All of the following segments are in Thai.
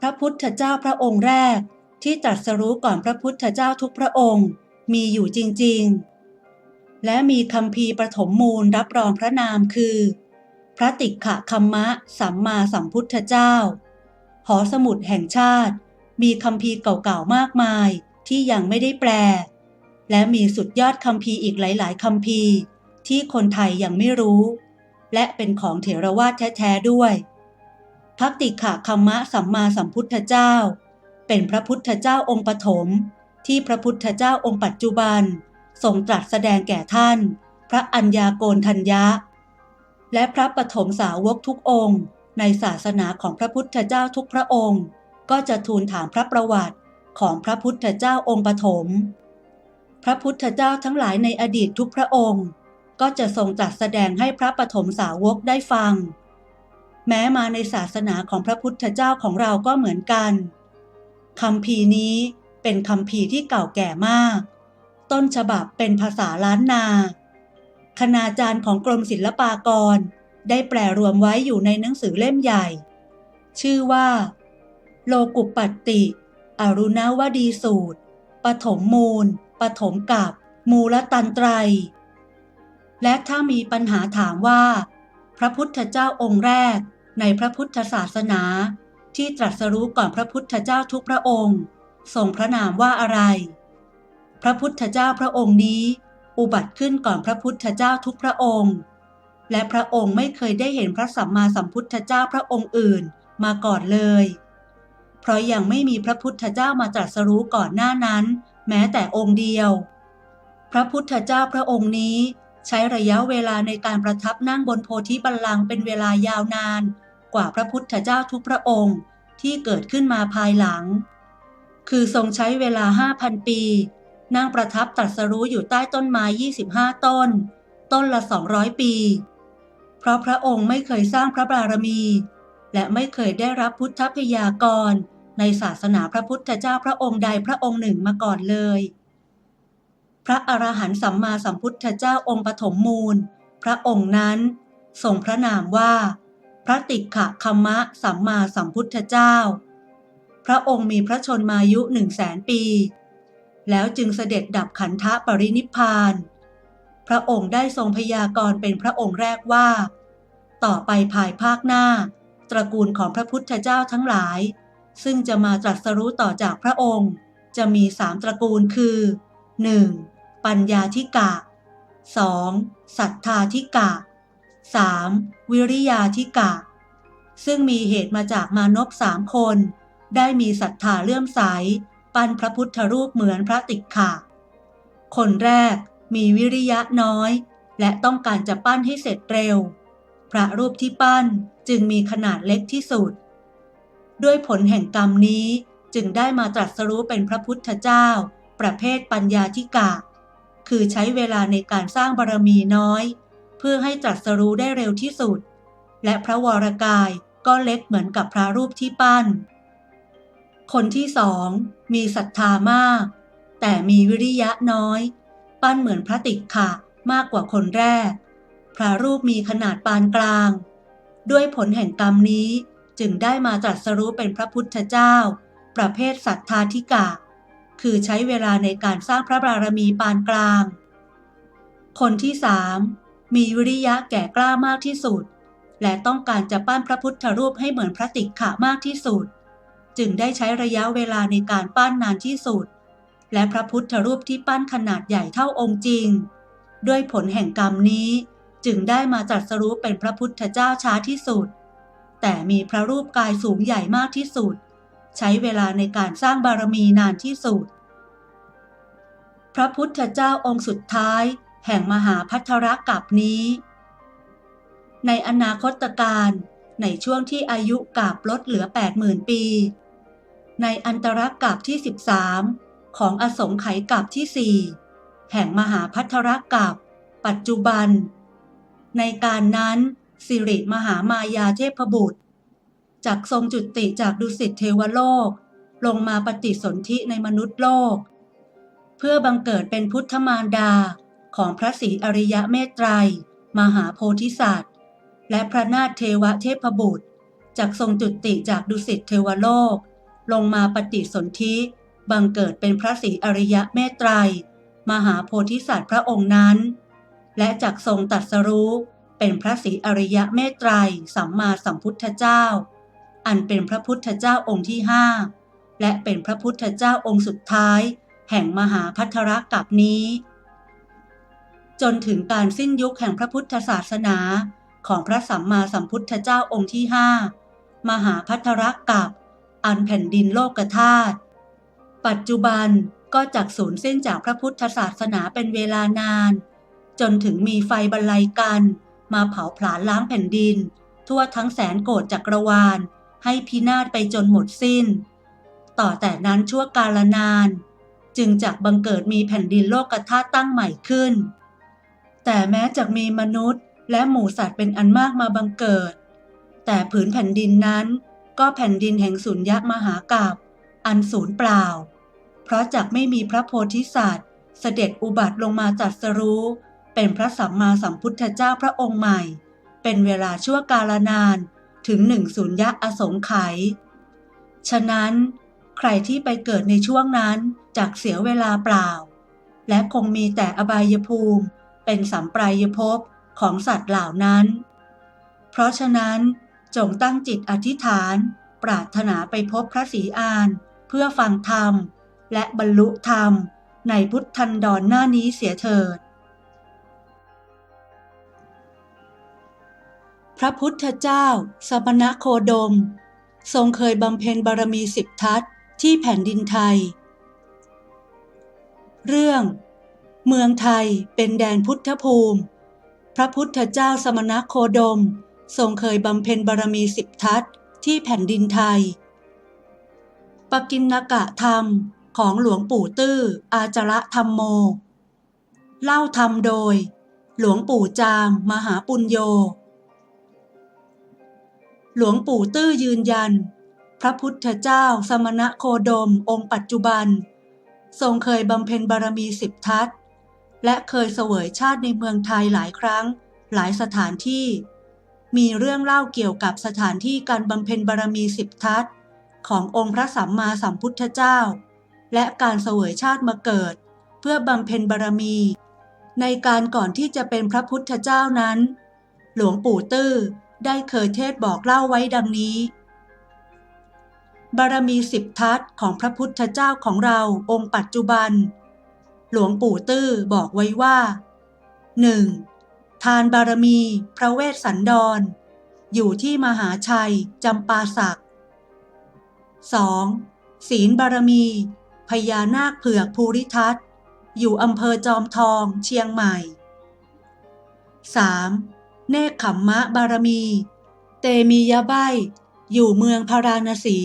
พระพุทธเจ้าพระองค์แรก ที่ตรัสรู้ก่อนพระพุทธเจ้าทุกพระองค์ มีอยู่จริง ๆ และมีคำพีประถมมูลรับรองพระนามคือ พระติขะคัมมะสัมมาสัมพุทธเจ้า หอสมุดแห่งชาติ มีคำพีเก่าๆมากมายที่ยังไม่ได้แปล และมีสุดยอดคำพีอีกหลาย ๆคำพีที่คนไทยยังไม่รู้ และเป็นของเถรวาทแท้ๆด้วย พระติกขะคัมมะสัมมาสัมพุทธเจ้า เป็นพระพุทธเจ้าองค์ปฐมที่พระพุทธเจ้าองค์ปัจจุบัน ทรงตรัสแสดงแก่ท่าน พระอัญญาโกณทัญญะ และพระปฐมสาวกทุกองค์ ในศาสนาของพระพุทธเจ้าทุกพระองค์ ก็จะทูลถามพระประวัติของพระพุทธเจ้าองค์ปฐมพระพุทธเจ้าทั้งหลายในอดีตทุกพระองค์ ก็จะทรงตรัสแสดงให้พระปฐมสาวกได้ฟัง แม้มาในศาสนาของพระพุทธเจ้าของเราก็เหมือนกันคำพีนี้เป็นคำพีที่เก่าแก่มาก ต้นฉบับเป็นภาษาล้านนา คณาจารย์ของกรมศิลปากร ได้แปลรวมไว้อยู่ในหนังสือเล่มใหญ่ ชื่อว่า โลกุปปัตติ อรุณาวดีสูตร ปฐมมูล ปฐมกับ มูลตันไตร และถ้ามีปัญหาถามว่า พระพุทธเจ้าองค์แรก ในพระพุทธศาสนา ที่ตรัสรู้ก่อนพระพุทธเจ้าทุกพระองค์ทรงพระนามว่าอะไร พระพุทธเจ้าพระองค์นี้ อุบัติขึ้นก่อนพระพุทธเจ้าทุกพระองค์ และพระองค์ไม่เคยได้เห็นพระสัมมาสัมพุทธเจ้าพระองค์อื่นมาก่อนเลย เพราะยังไม่มีพระพุทธเจ้ามาตรัสรู้ก่อนหน้านั้น แม้แต่องค์เดียว พระพุทธเจ้าพระองค์นี้ใช้ระยะเวลาในการประทับนั่งบนโพธิบัลลังก์เป็นเวลายาวนาน กว่าพระพุทธเจ้าทุกพระองค์ที่เกิดขึ้นมาภายหลัง คือทรงใช้เวลา 5,000 ปี นั่งประทับตรัสรู้อยู่ใต้ต้นไม้ 25 ต้น ต้นละ 200 ปี เพราะพระองค์ไม่เคยสร้างพระบารมี และไม่เคยได้รับพุทธพยากรในศาสนาพระพุทธเจ้าพระองค์ใดพระองค์หนึ่งมาก่อนเลย พระอรหันต์สัมมาสัมพุทธเจ้าองค์ปฐมมูล พระองค์นั้นทรงพระนามว่า ระติกขะคัมมะสัมมาสัมพุทธเจ้า พระองค์มีพระชนมายุหนึ่งแสนปี แล้วจึงเสด็จดับขันธปรินิพาน พระองค์ได้ทรงพยากรณ์เป็นพระองค์แรกว่า ต่อไปภายภาคหน้า ตระกูลของพระพุทธเจ้าทั้งหลาย ซึ่งจะมาตรัสรู้ต่อจากพระองค์ จะมีสามตระกูลคือ 1. ปัญญาธิกะ 2. ศรัทธาธิกะ 3. วิริยาธิกะ ซึ่งมีเหตุมาจากมานพสามคน ได้มีศรัทธาเลื่อมใส ปั้นพระพุทธรูปเหมือนพระติกขะคนแรกมีวิริยะน้อย และต้องการจะปั้นให้เสร็จเร็ว พระรูปที่ปั้นจึงมีขนาดเล็กที่สุด ด้วยผลแห่งกรรมนี้จึงได้มาตรัสรู้เป็นพระพุทธเจ้า ประเภทปัญญาธิกะ คือใช้เวลาในการสร้างบารมีน้อย เพื่อให้ตรัสรู้ได้เร็วที่สุด และพระวรกายก็เล็กเหมือนกับพระรูปที่ปั้น คนที่สองมีศรัทธามาก แต่มีวิริยะน้อย ปั้นเหมือนพระติกขะมากกว่าคนแรก พระรูปมีขนาดปานกลาง ด้วยผลแห่งกรรมนี้จึงได้มาตรัสรู้เป็นพระพุทธเจ้า ประเภทศรัทธาธิกะ คือใช้เวลาในการสร้างพระบารมีปานกลาง คนที่สาม มีวิริยะแก่กล้ามากที่สุด และต้องการจะปั้นพระพุทธรูปให้เหมือนพระติกขะมากที่สุด จึงได้ใช้ระยะเวลาในการปั้นนานที่สุด และพระพุทธรูปที่ปั้นขนาดใหญ่เท่าองค์จริง ด้วยผลแห่งกรรมนี้จึงได้มาตรัสรู้เป็นพระพุทธเจ้าช้าที่สุด แต่มีพระรูปกายสูงใหญ่มากที่สุด ใช้เวลาในการสร้างบารมีนานที่สุด พระพุทธเจ้าองค์สุดท้าย แห่งมหาพัทธรกับนี้ ในอนาคตการในช่วงที่อายุกาบลดเหลือ 80,000 ปี ในอันตรกับที่ 13 ของอสงไขยกับที่ 4 แห่งมหาพัทรกับปัจจุบัน ในการนั้นสิริมหามายาเทพบุตรจากทรงจุติจากดุสิตเทวโลก ลงมาปฏิสนธิในมนุษย์โลก เพื่อบังเกิดเป็นพุทธมารดา ของพระศรีอริยะเมตไตรมหาโพธิสัตว์ และพระนาถเทวเทพบุตรจากทรงจุติจากดุสิตเทวโลก ลงมาปฏิสนธิบังเกิดเป็นพระศรีอริยะเมตไตรมหาโพธิสัตว์พระองค์นั้น และจักทรงตรัสรู้เป็นพระศรีอริยะเมตไตรสัมมาสัมพุทธเจ้า อันเป็นพระพุทธเจ้าองค์ที่ห้าและเป็นพระพุทธเจ้าองค์สุดท้าย แห่งมหาพัทรกับนี้ จนถึงการสิ้นยุคแห่งพระพุทธศาสนา ของพระสัมมาสัมพุทธเจ้าองค์ที่ห้ามหาพัทรกับ อันแผ่นดินโลกธาตุปัจจุบันก็จักสูญสิ้นจากพระพุทธศาสนาเป็นเวลานาน จนถึงมีไฟบรรลัยกัน มาเผาผลาญล้างแผ่นดิน ทั่วทั้งแสนโกดจักรวาล ให้พินาศไปจนหมดสิ้น ต่อแต่นั้นชั่วกาลนาน จึงจักบังเกิดมีแผ่นดินโลกธาตุตั้งใหม่ขึ้น แต่แม้จะมีมนุษย์ และหมูสัตว์เป็นอันมากมาบังเกิด แต่ผืนแผ่นดินนั้น ก็แผ่นดินแห่งสุญญมหากาบอันสูญเปล่า เพราะจักไม่มีพระโพธิสัตว์ เสด็จอุบัติลงมาจัดสรู้ เป็นพระสัมมาสัมพุทธเจ้าพระองค์ใหม่ เป็นเวลาชั่วกาลนานถึงหนึ่งสุญญะอสงไขยฉะนั้น ใครที่ไปเกิดในช่วงนั้นจักเสียเวลาเปล่า และคงมีแต่อบายภูมิ เป็นสัมปรายภพของสัตว์เหล่านั้น เพราะฉะนั้นจงตั้งจิตอธิษฐาน ปรารถนาไปพบพระศรีอาน เพื่อฟังธรรม และบรรลุธรรม ในพุทธันดรหน้านี้เสียเถิด พระพุทธเจ้า สมณโคดม ทรงเคยบำเพ็ญบารมีสิบทัศที่แผ่นดินไทย เรื่อง เมืองไทยเป็นแดนพุทธภูมิ พระพุทธเจ้าสมณโคดม ทรงเคยบำเพ็ญบารมีสิบทัศที่แผ่นดินไทย ปกินนกะธรรมของหลวงปู่ตื้อ อาจระธรรมโม เล่าธรรมโดย หลวงปู่จาม มหาปุญโย หลวงปู่ตื้อยืนยัน พระพุทธเจ้าสมณะโคดมองค์ปัจจุบัน ทรงเคยบำเพ็ญบารมีสิบทัศ และเคยเสวยชาติในเมืองไทยหลายครั้ง หลายสถานที่ มีเรื่องเล่าเกี่ยวกับสถานที่การบำเพ็ญบารมีสิบทัศขององค์พระสัมมาสัมพุทธเจ้า และการเสวยชาติมาเกิด เพื่อบำเพ็ญบารมี ในการก่อนที่จะเป็นพระพุทธเจ้านั้น หลวงปู่ตื้อได้เคยเทศบอกเล่าไว้ดังนี้ บารมีสิบทัศของพระพุทธเจ้าของเราองค์ปัจจุบัน หลวงปู่ตื้อบอกไว้ว่า 1. ทานบารมีพระเวสสันดร อยู่ที่มหาชัยจำปาสัก 2. ศีลบารมีพญานาคเผือกภูริทัตอยู่อำเภอจอมทองเชียงใหม่ 3. เนคขมมะบารมี เตมียะใบอยู่เมืองพาราณสี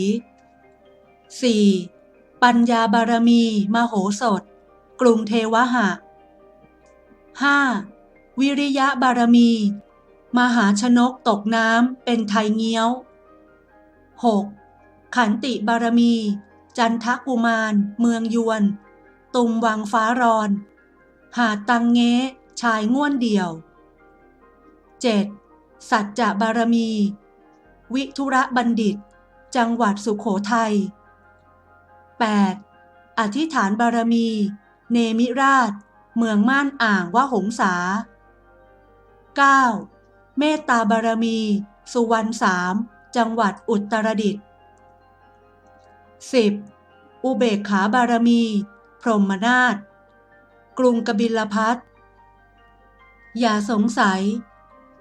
4. ปัญญาบารมีมโหสถ กรุงเทวหะ 5. วิริยะบารมี มหาชนกตกน้ำเป็นไทยเงี้ยว 6. ขันติบารมี จันทกุมาร เมืองยวน ตุมวังฟ้ารอน หาตังเงชายง่วนเดี่ยว 7. สัจจะบารมี วิทุระบัณฑิต จังหวัดสุขโขทัย 8. อธิษฐานบารมี เนมิราช เมืองม่านอ่างว่าหงสา 9. เมตตาบารมี สุวรรณสามจังหวัดอุตรดิตถ์ 10. อุเบกขาบารมี พรหมนาถกรุงกบิลพัทอย่าสงสัย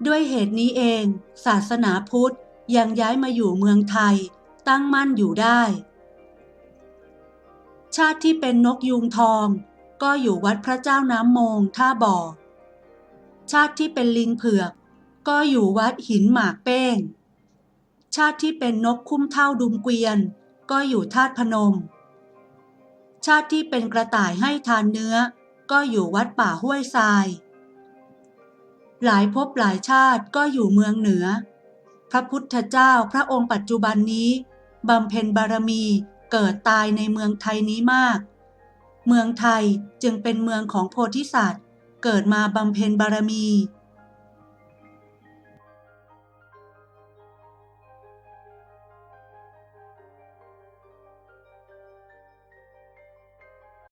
ด้วยเหตุนี้เอง ศาสนาพุทธยังย้ายมาอยู่เมืองไทย ตั้งมั่นอยู่ได้ ชาติที่เป็นนกยูงทอง ก็อยู่วัดพระเจ้าน้ำมงท่าบ่อ ชาติที่เป็นลิงเผือก ก็อยู่วัดหินหมากเป้ง ชาติที่เป็นนกคุ้มเท่าดุมเกวียน ก็อยู่ธาตุพนม ชาติที่เป็นกระต่ายให้ทานเนื้อ ก็อยู่วัดป่าห้วยทราย หลายภพหลายชาติก็อยู่เมืองเหนือ พระพุทธเจ้าพระองค์ปัจจุบันนี้บำเพ็ญบารมีเกิดตายในเมืองไทยนี้มาก เมืองไทยจึงเป็นเมืองของโพธิสัตว์ เกิดมาบำเพ็ญบารมี